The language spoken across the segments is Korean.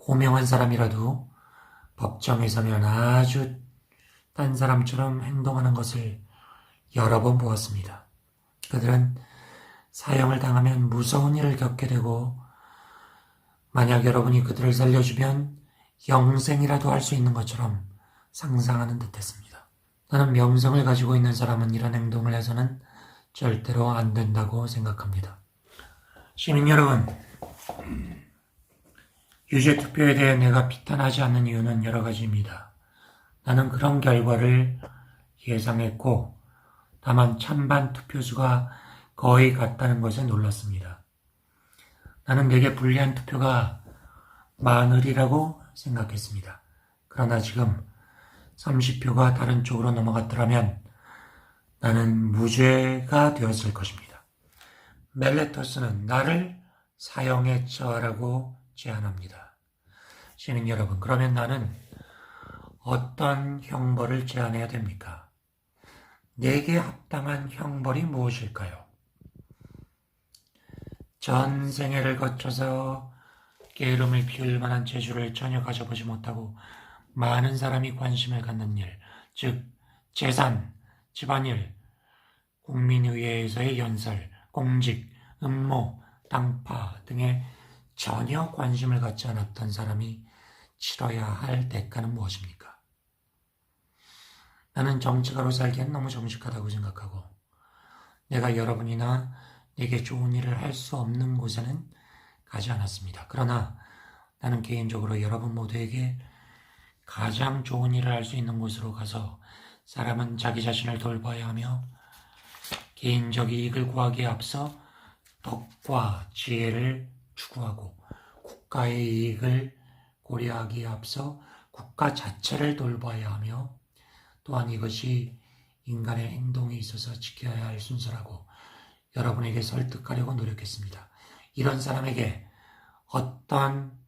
고명한 사람이라도 법정에 서면 아주 딴 사람처럼 행동하는 것을 여러 번 보았습니다. 그들은 사형을 당하면 무서운 일을 겪게 되고 만약 여러분이 그들을 살려주면 영생이라도 할 수 있는 것처럼 상상하는 듯 했습니다. 나는 명성을 가지고 있는 사람은 이런 행동을 해서는 절대로 안 된다고 생각합니다. 시민 여러분, 유죄 투표에 대해 내가 비탄하지 않는 이유는 여러 가지입니다. 나는 그런 결과를 예상했고, 다만 찬반 투표수가 거의 같다는 것에 놀랐습니다. 나는 내게 불리한 투표가 마늘이라고 생각했습니다. 그러나 지금 30표가 다른 쪽으로 넘어갔더라면 나는 무죄가 되었을 것입니다. 멜레토스는 나를 사형에 처하라고 제안합니다. 시민 여러분, 그러면 나는 어떤 형벌을 제안해야 됩니까? 내게 합당한 형벌이 무엇일까요? 전 생애를 거쳐서 게으름을 피울 만한 재주를 전혀 가져보지 못하고 많은 사람이 관심을 갖는 일, 즉 재산, 집안일, 국민의회에서의 연설, 공직, 음모, 당파 등에 전혀 관심을 갖지 않았던 사람이 치러야 할 대가는 무엇입니까? 나는 정치가로 살기엔 너무 정직하다고 생각하고 내가 여러분이나 내게 좋은 일을 할 수 없는 곳에는 가지 않았습니다. 그러나 나는 개인적으로 여러분 모두에게 가장 좋은 일을 할 수 있는 곳으로 가서 사람은 자기 자신을 돌봐야 하며 개인적 이익을 구하기에 앞서 덕과 지혜를 추구하고 국가의 이익을 고려하기에 앞서 국가 자체를 돌봐야 하며 또한 이것이 인간의 행동에 있어서 지켜야 할 순서라고 여러분에게 설득하려고 노력했습니다. 이런 사람에게 어떤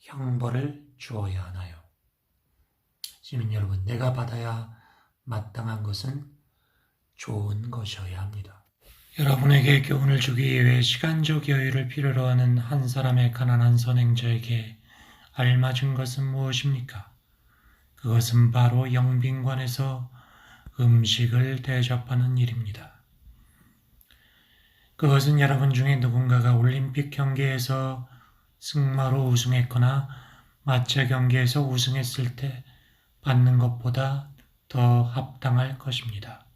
형벌을 주어야 하나요? 시민 여러분, 내가 받아야 마땅한 것은 좋은 것이어야 합니다. 여러분에게 교훈을 주기 위해 시간적 여유를 필요로 하는 한 사람의 가난한 선행자에게 알맞은 것은 무엇입니까? 그것은 바로 영빈관에서 음식을 대접하는 일입니다. 그것은 여러분 중에 누군가가 올림픽 경기에서 승마로 우승했거나 마체 경기에서 우승했을 때 받는 것보다 더 합당할 것입니다.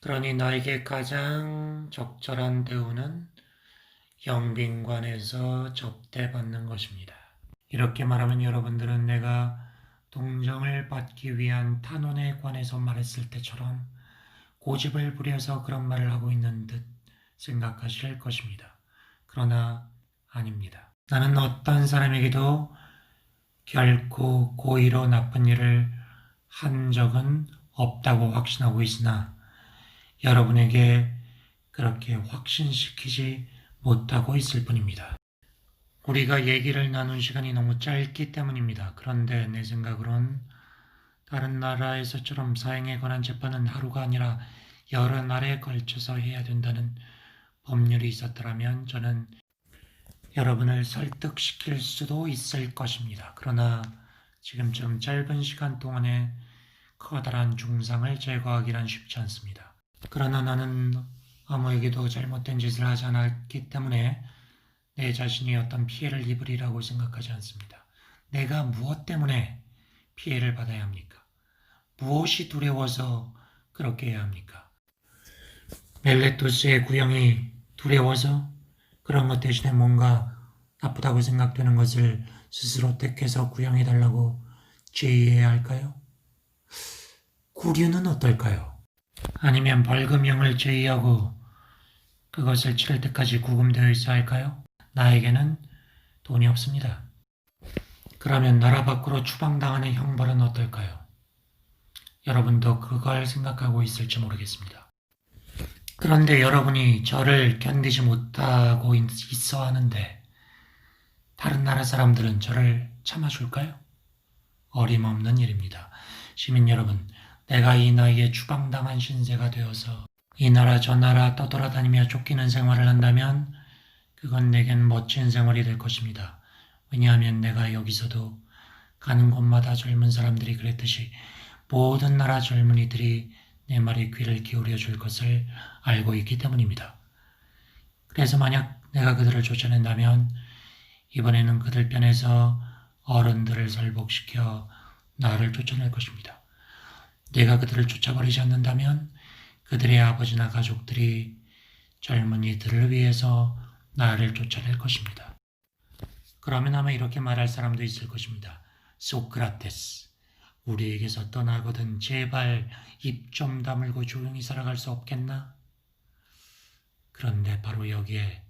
그러니 나에게 가장 적절한 대우는 영빈관에서 접대받는 것입니다. 이렇게 말하면 여러분들은 내가 동정을 받기 위한 탄원에 관해서 말했을 때처럼 고집을 부려서 그런 말을 하고 있는 듯 생각하실 것입니다. 그러나 아닙니다. 나는 어떤 사람에게도 결코 고의로 나쁜 일을 한 적은 없다고 확신하고 있으나 여러분에게 그렇게 확신시키지 못하고 있을 뿐입니다. 우리가 얘기를 나눈 시간이 너무 짧기 때문입니다. 그런데 내 생각으론 다른 나라에서처럼 사형에 관한 재판은 하루가 아니라 여러 날에 걸쳐서 해야 된다는 법률이 있었더라면 저는 여러분을 설득시킬 수도 있을 것입니다. 그러나 지금쯤 짧은 시간 동안에 커다란 중상을 제거하기란 쉽지 않습니다. 그러나 나는 아무에게도 잘못된 짓을 하지 않았기 때문에 내 자신이 어떤 피해를 입으리라고 생각하지 않습니다. 내가 무엇 때문에 피해를 받아야 합니까? 무엇이 두려워서 그렇게 해야 합니까? 멜레토스의 구형이 두려워서 그런 것 대신에 뭔가 나쁘다고 생각되는 것을 스스로 택해서 구형해달라고 제의해야 할까요? 구류는 어떨까요? 아니면 벌금형을 제의하고 그것을 치를 때까지 구금되어 있어야 할까요? 나에게는 돈이 없습니다. 그러면 나라 밖으로 추방당하는 형벌은 어떨까요? 여러분도 그걸 생각하고 있을지 모르겠습니다. 그런데 여러분이 저를 견디지 못하고 있어 하는데 다른 나라 사람들은 저를 참아줄까요? 어림없는 일입니다. 시민 여러분, 내가 이 나이에 추방당한 신세가 되어서 이 나라 저 나라 떠돌아다니며 쫓기는 생활을 한다면 그건 내겐 멋진 생활이 될 것입니다. 왜냐하면 내가 여기서도 가는 곳마다 젊은 사람들이 그랬듯이 모든 나라 젊은이들이 내 말에 귀를 기울여 줄 것을 알고 있기 때문입니다. 그래서 만약 내가 그들을 쫓아낸다면 이번에는 그들 편에서 어른들을 설복시켜 나를 쫓아낼 것입니다. 내가 그들을 쫓아버리지 않는다면 그들의 아버지나 가족들이 젊은이들을 위해서 나를 쫓아낼 것입니다. 그러면 아마 이렇게 말할 사람도 있을 것입니다. 소크라테스, 우리에게서 떠나거든 제발 입 좀 다물고 조용히 살아갈 수 없겠나? 그런데 바로 여기에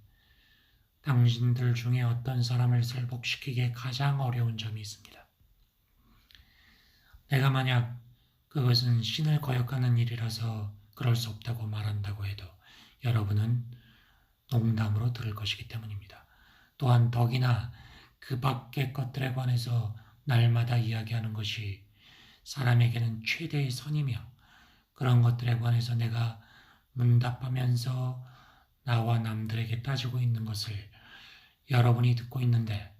당신들 중에 어떤 사람을 설복시키기에 가장 어려운 점이 있습니다. 내가 만약 그것은 신을 거역하는 일이라서 그럴 수 없다고 말한다고 해도 여러분은 농담으로 들을 것이기 때문입니다. 또한 덕이나 그 밖의 것들에 관해서 날마다 이야기하는 것이 사람에게는 최대의 선이며 그런 것들에 관해서 내가 문답하면서 나와 남들에게 따지고 있는 것을 여러분이 듣고 있는데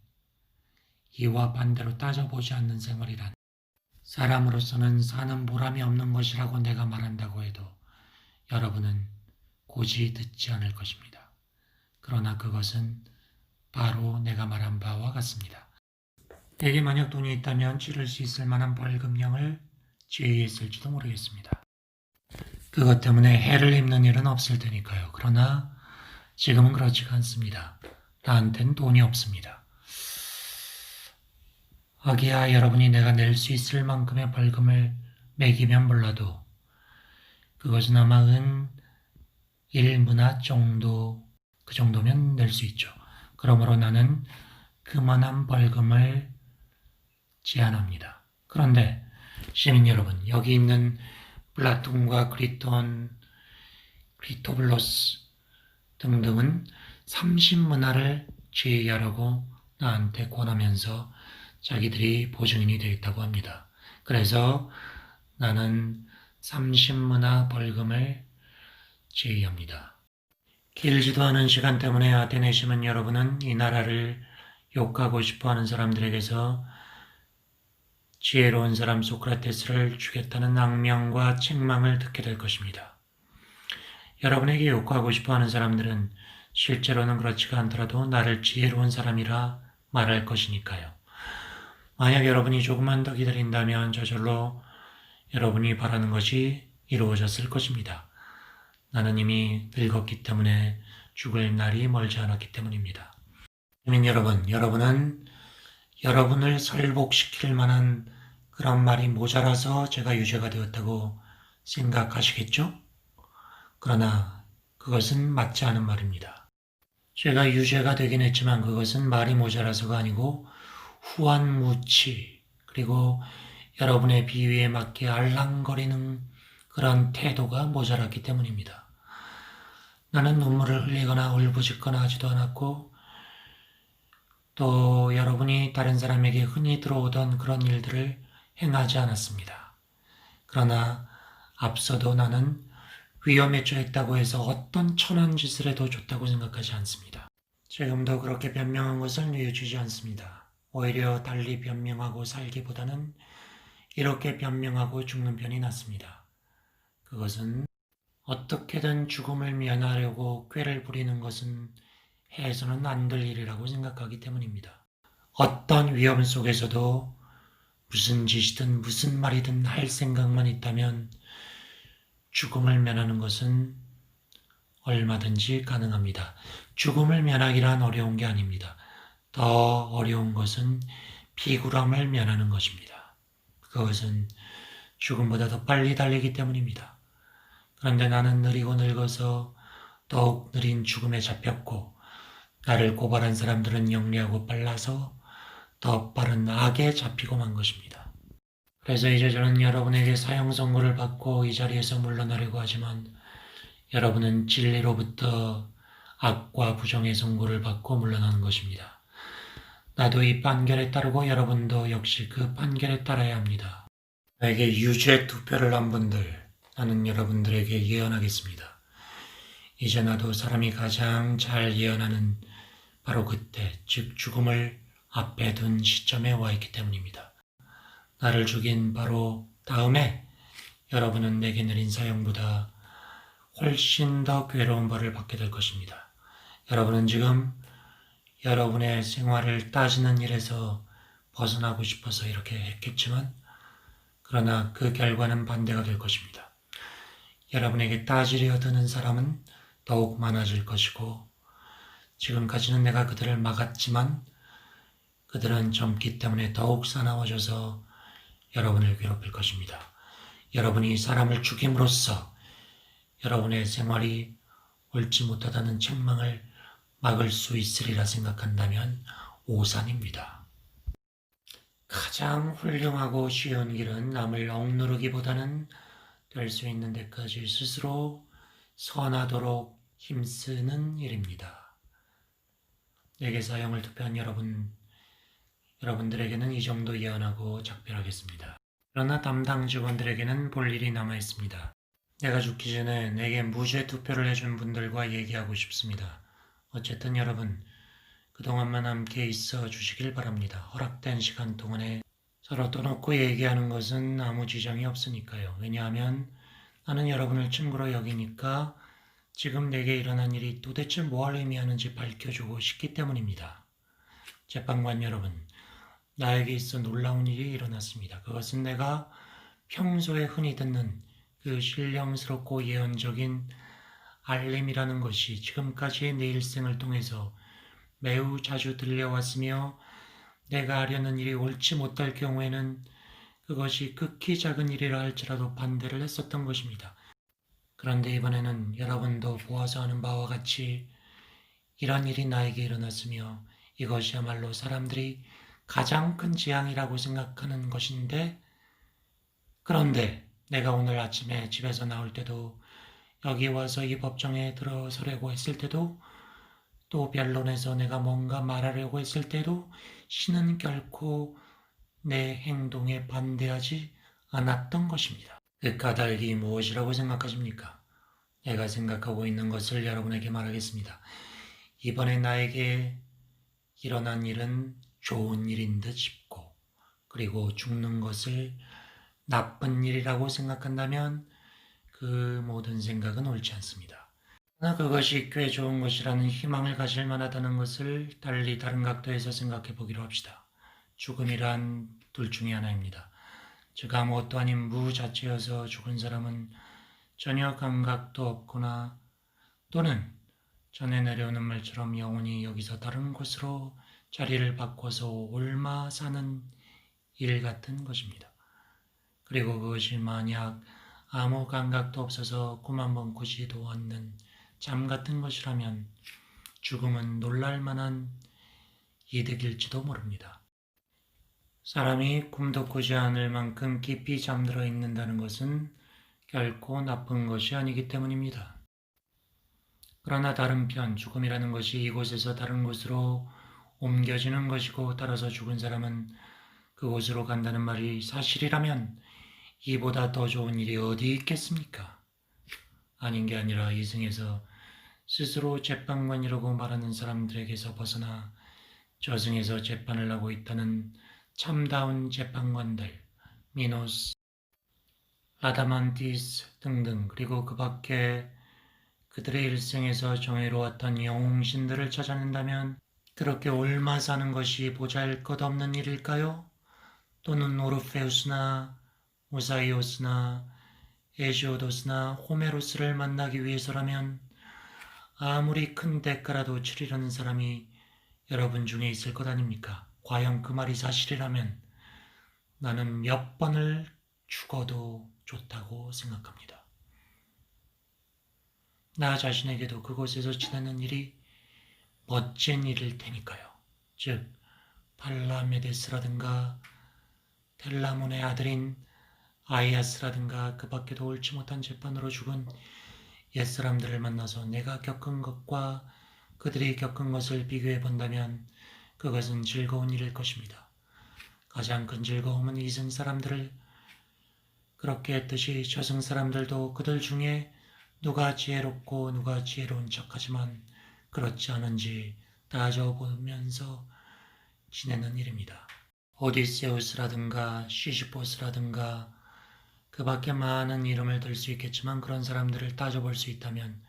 이와 반대로 따져보지 않는 생활이란 사람으로서는 사는 보람이 없는 것이라고 내가 말한다고 해도 여러분은 고지 듣지 않을 것입니다. 그러나 그것은 바로 내가 말한 바와 같습니다. 내게 만약 돈이 있다면 치를 수 있을 만한 벌금령을 제의했을지도 모르겠습니다. 그것 때문에 해를 입는 일은 없을 테니까요. 그러나 지금은 그렇지가 않습니다. 나한텐 돈이 없습니다. 하기야 여러분이 내가 낼 수 있을 만큼의 벌금을 매기면 몰라도 그것은 아마 은 1문화 정도 그 정도면 낼 수 있죠. 그러므로 나는 그만한 벌금을 제안합니다. 그런데 시민 여러분 여기 있는 플라톤과 크리톤, 크리토블로스 등등은 30문화를 제의하라고 나한테 권하면서 자기들이 보증인이 되겠다고 합니다. 그래서 나는 30문화 벌금을 제의합니다. 길지도 않은 시간 때문에 아테네 시민 여러분은 이 나라를 욕하고 싶어 하는 사람들에게서 지혜로운 사람 소크라테스를 죽였다는 악명과 책망을 듣게 될 것입니다. 여러분에게 욕하고 싶어 하는 사람들은 실제로는 그렇지가 않더라도 나를 지혜로운 사람이라 말할 것이니까요. 만약 여러분이 조금만 더 기다린다면 저절로 여러분이 바라는 것이 이루어졌을 것입니다. 나는 이미 늙었기 때문에 죽을 날이 멀지 않았기 때문입니다. 시민 여러분, 여러분은 여러분을 설복시킬 만한 그런 말이 모자라서 제가 유죄가 되었다고 생각하시겠죠? 그러나 그것은 맞지 않은 말입니다. 제가 유죄가 되긴 했지만 그것은 말이 모자라서가 아니고 후한무치 그리고 여러분의 비위에 맞게 알랑거리는 그런 태도가 모자랐기 때문입니다. 나는 눈물을 흘리거나 울부짖거나 하지도 않았고 또 여러분이 다른 사람에게 흔히 들어오던 그런 일들을 행하지 않았습니다. 그러나 앞서도 나는 위험에 처했다고 해서 어떤 천한 짓을 해도 좋다고 생각하지 않습니다. 지금도 그렇게 변명한 것을 뉘어주지 않습니다. 오히려 달리 변명하고 살기보다는 이렇게 변명하고 죽는 편이 낫습니다. 그것은 어떻게든 죽음을 면하려고 꾀를 부리는 것은 해서는 안 될 일이라고 생각하기 때문입니다. 어떤 위험 속에서도 무슨 짓이든 무슨 말이든 할 생각만 있다면 죽음을 면하는 것은 얼마든지 가능합니다. 죽음을 면하기란 어려운 게 아닙니다. 더 어려운 것은 비굴함을 면하는 것입니다. 그것은 죽음보다 더 빨리 달리기 때문입니다. 그런데 나는 느리고 늙어서 더욱 느린 죽음에 잡혔고 나를 고발한 사람들은 영리하고 빨라서 더 빠른 악에 잡히고 만 것입니다. 그래서 이제 저는 여러분에게 사형 선고를 받고 이 자리에서 물러나려고 하지만 여러분은 진리로부터 악과 부정의 선고를 받고 물러나는 것입니다. 나도 이 판결에 따르고 여러분도 역시 그 판결에 따라야 합니다. 나에게 유죄 투표를 한 분들, 나는 여러분들에게 예언하겠습니다. 이제 나도 사람이 가장 잘 예언하는 바로 그때, 즉 죽음을 앞에 둔 시점에 와 있기 때문입니다. 나를 죽인 바로 다음에 여러분은 내게 내린 사형보다 훨씬 더 괴로운 벌을 받게 될 것입니다. 여러분은 지금 여러분의 생활을 따지는 일에서 벗어나고 싶어서 이렇게 했겠지만, 그러나 그 결과는 반대가 될 것입니다. 여러분에게 따지려 드는 사람은 더욱 많아질 것이고, 지금까지는 내가 그들을 막았지만, 그들은 젊기 때문에 더욱 사나워져서 여러분을 괴롭힐 것입니다. 여러분이 사람을 죽임으로써 여러분의 생활이 옳지 못하다는 책망을 막을 수 있으리라 생각한다면 오산입니다. 가장 훌륭하고 쉬운 길은 남을 억누르기보다는 될 수 있는 데까지 스스로 선하도록 힘쓰는 일입니다. 내게 사형을 투표한 여러분, 여러분들에게는 이 정도 예언하고 작별하겠습니다. 그러나 담당 직원들에게는 볼 일이 남아 있습니다. 내가 죽기 전에 내게 무죄 투표를 해준 분들과 얘기하고 싶습니다. 어쨌든 여러분, 그동안만 함께 있어 주시길 바랍니다. 허락된 시간 동안에 서로 떠놓고 얘기하는 것은 아무 지장이 없으니까요. 왜냐하면 나는 여러분을 친구로 여기니까 지금 내게 일어난 일이 도대체 뭘 의미하는지 밝혀주고 싶기 때문입니다. 재판관 여러분, 나에게 있어 놀라운 일이 일어났습니다. 그것은 내가 평소에 흔히 듣는 그 신령스럽고 예언적인 알림이라는 것이 지금까지의 내 일생을 통해서 매우 자주 들려왔으며 내가 하려는 일이 옳지 못할 경우에는 그것이 극히 작은 일이라 할지라도 반대를 했었던 것입니다. 그런데 이번에는 여러분도 보아서 아는 바와 같이 이런 일이 나에게 일어났으며 이것이야말로 사람들이 가장 큰 재앙이라고 생각하는 것인데 그런데 내가 오늘 아침에 집에서 나올 때도 여기 와서 이 법정에 들어서려고 했을 때도 또 변론에서 내가 뭔가 말하려고 했을 때도 신은 결코 내 행동에 반대하지 않았던 것입니다. 그 까닭이 무엇이라고 생각하십니까? 내가 생각하고 있는 것을 여러분에게 말하겠습니다. 이번에 나에게 일어난 일은 좋은 일인 듯 싶고, 그리고 죽는 것을 나쁜 일이라고 생각한다면 그 모든 생각은 옳지 않습니다. 그러나 그것이 꽤 좋은 것이라는 희망을 가질 만하다는 것을 달리 다른 각도에서 생각해 보기로 합시다. 죽음이란 둘 중에 하나입니다. 즉 아무것도 아닌 무 자체여서 죽은 사람은 전혀 감각도 없거나 또는 전에 내려오는 말처럼 영혼이 여기서 다른 곳으로 자리를 바꿔서 옮아 사는 일 같은 것입니다. 그리고 그것이 만약 아무 감각도 없어서 꿈한 번 꾸지도 않는 잠 같은 것이라면 죽음은 놀랄 만한 이득일지도 모릅니다. 사람이 꿈도 꾸지 않을 만큼 깊이 잠들어 있는다는 것은 결코 나쁜 것이 아니기 때문입니다. 그러나 다른 편, 죽음이라는 것이 이곳에서 다른 곳으로 옮겨지는 것이고 따라서 죽은 사람은 그곳으로 간다는 말이 사실이라면 이보다 더 좋은 일이 어디 있겠습니까? 아닌 게 아니라 이승에서 스스로 재판관이라고 말하는 사람들에게서 벗어나 저승에서 재판을 하고 있다는 참다운 재판관들, 미노스, 아다만티스 등등 그리고 그 밖에 그들의 일생에서 정해로웠던 영웅신들을 찾아낸다면 그렇게 옮아 사는 것이 보잘 것 없는 일일까요? 또는 오르페우스나 우사이오스나 에시오도스나 호메로스를 만나기 위해서라면 아무리 큰 대가라도 치르려는 사람이 여러분 중에 있을 것 아닙니까? 과연 그 말이 사실이라면 나는 몇 번을 죽어도 좋다고 생각합니다. 나 자신에게도 그곳에서 지내는 일이 멋진 일일 테니까요. 즉, 팔라메데스라든가 텔라몬의 아들인 아이아스라든가 그 밖에도 옳지 못한 재판으로 죽은 옛사람들을 만나서 내가 겪은 것과 그들이 겪은 것을 비교해 본다면 그것은 즐거운 일일 것입니다. 가장 큰 즐거움은 이승 사람들을 그렇게 했듯이 저승 사람들도 그들 중에 누가 지혜롭고 누가 지혜로운 척하지만 그렇지 않은지 따져보면서 지내는 일입니다. 오디세우스라든가 시시포스라든가 그 밖에 많은 이름을 들 수 있겠지만 그런 사람들을 따져볼 수 있다면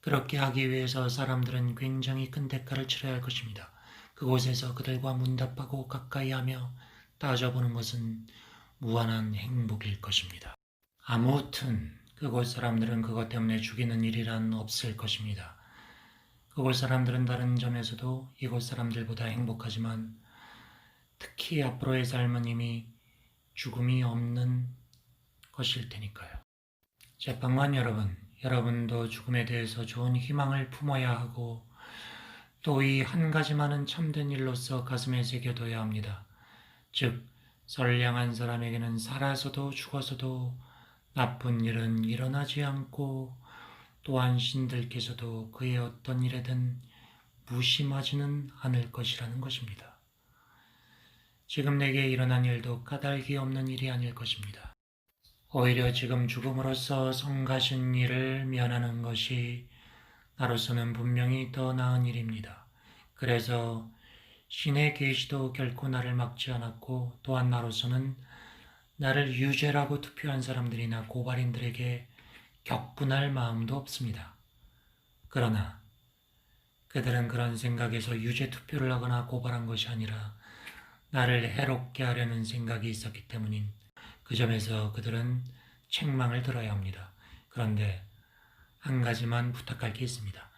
그렇게 하기 위해서 사람들은 굉장히 큰 대가를 치러야 할 것입니다. 그곳에서 그들과 문답하고 가까이 하며 따져보는 것은 무한한 행복일 것입니다. 아무튼 그곳 사람들은 그것 때문에 죽이는 일이란 없을 것입니다. 그곳 사람들은 다른 점에서도 이곳 사람들보다 행복하지만 특히 앞으로의 삶은 이미 죽음이 없는 것일 테니까요. 재판관 여러분, 여러분도 죽음에 대해서 좋은 희망을 품어야 하고 또 이 한 가지만은 참된 일로서 가슴에 새겨둬야 합니다. 즉, 선량한 사람에게는 살아서도 죽어서도 나쁜 일은 일어나지 않고 또한 신들께서도 그의 어떤 일에든 무심하지는 않을 것이라는 것입니다. 지금 내게 일어난 일도 까닭이 없는 일이 아닐 것입니다. 오히려 지금 죽음으로써 성가신 일을 면하는 것이 나로서는 분명히 더 나은 일입니다. 그래서 신의 계시도 결코 나를 막지 않았고 또한 나로서는 나를 유죄라고 투표한 사람들이나 고발인들에게 격분할 마음도 없습니다. 그러나 그들은 그런 생각에서 유죄 투표를 하거나 고발한 것이 아니라 나를 해롭게 하려는 생각이 있었기 때문인 그 점에서 그들은 책망을 들어야 합니다. 그런데 한 가지만 부탁할 게 있습니다.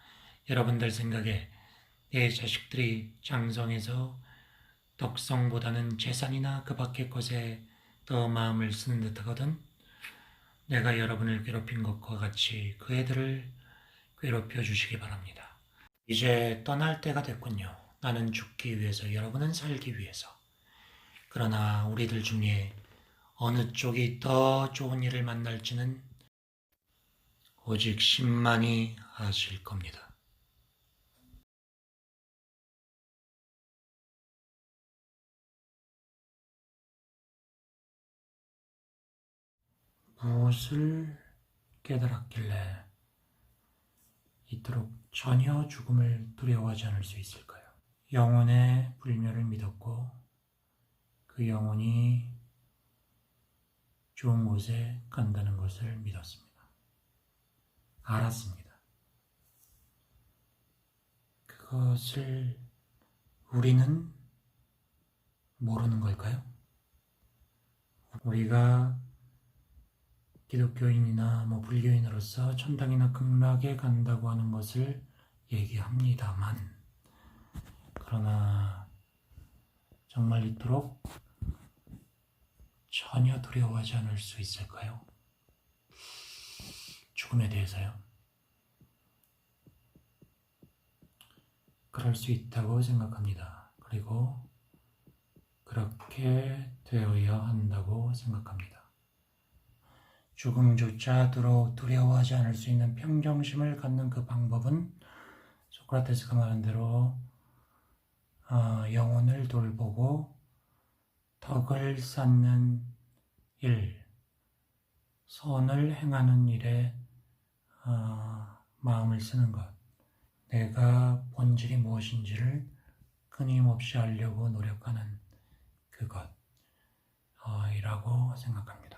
여러분들 생각에 내 자식들이 장성해서 덕성보다는 재산이나 그 밖의 것에 더 마음을 쓰는 듯 하거든 내가 여러분을 괴롭힌 것과 같이 그 애들을 괴롭혀 주시기 바랍니다. 이제 떠날 때가 됐군요. 나는 죽기 위해서, 여러분은 살기 위해서. 그러나 우리들 중에 어느 쪽이 더 좋은 일을 만날지는 오직 신만이 아실 겁니다. 무엇을 깨달았길래 이토록 전혀 죽음을 두려워하지 않을 수 있을까요? 영혼의 불멸을 믿었고 그 영혼이 좋은 곳에 간다는 것을 믿었습니다. 알았습니다. 그것을 우리는 모르는 걸까요? 우리가 기독교인이나 뭐 불교인으로서 천당이나 극락에 간다고 하는 것을 얘기합니다만 그러나 정말 이토록 전혀 두려워하지 않을 수 있을까요? 죽음에 대해서요. 그럴 수 있다고 생각합니다. 그리고 그렇게 되어야 한다고 생각합니다. 죽음조차 두려워하지 않을 수 있는 평정심을 갖는 그 방법은 소크라테스가 말한 대로 어, 영혼을 돌보고 덕을 쌓는 일, 선을 행하는 일에 어, 마음을 쓰는 것, 내가 본질이 무엇인지를 끊임없이 알려고 노력하는 그것, 어, 이라고 생각합니다.